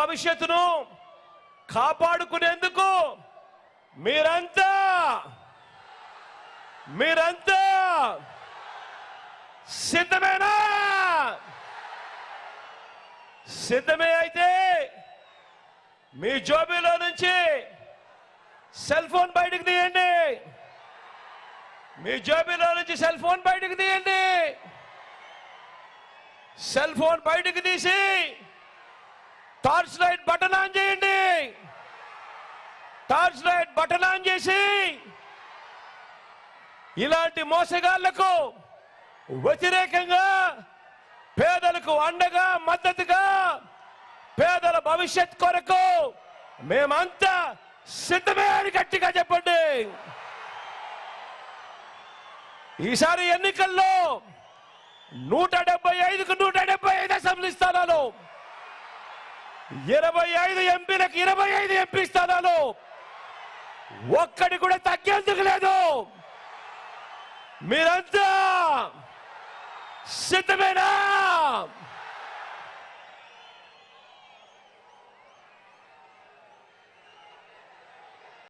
భవిష్యత్తును కాపాడుకునేందుకు మీరంతా మీరంతా సిద్ధమేనా? సిద్ధమే అయితే మీ జోబీలో నుంచి సెల్ ఫోన్ బయటకు తీయండి. మీ జోబీలో నుంచి సెల్ ఫోన్ బయటకు తీయండి. సెల్ ఫోన్ బయటకు తీసి టార్చ్ లైట్ బటన్ ఆన్ చేయండి. టార్చ్ లైట్ బటన్ ఆన్ చేసి ఇలాంటి మోసగాళ్ళకు వ్యతిరేకంగా పేదలకు అండగా మద్దతుగా పేదల భవిష్యత్ కొరకు మేమంతా సిద్ధమే అని గట్టిగా చెప్పండి. ఈసారి ఎన్నికల్లో నూట డెబ్బై ఐదుకు నూట డెబ్బై ఐదు అసెంబ్లీ స్థానాలు ఇరవై ఐదు ఎంపీలకు ఇరవై ఐదు ఎంపీ స్థానాలు. ఒక్కడి కూడా తగ్గేందుకు లేదు. మీరంతా సిద్ధమేనా?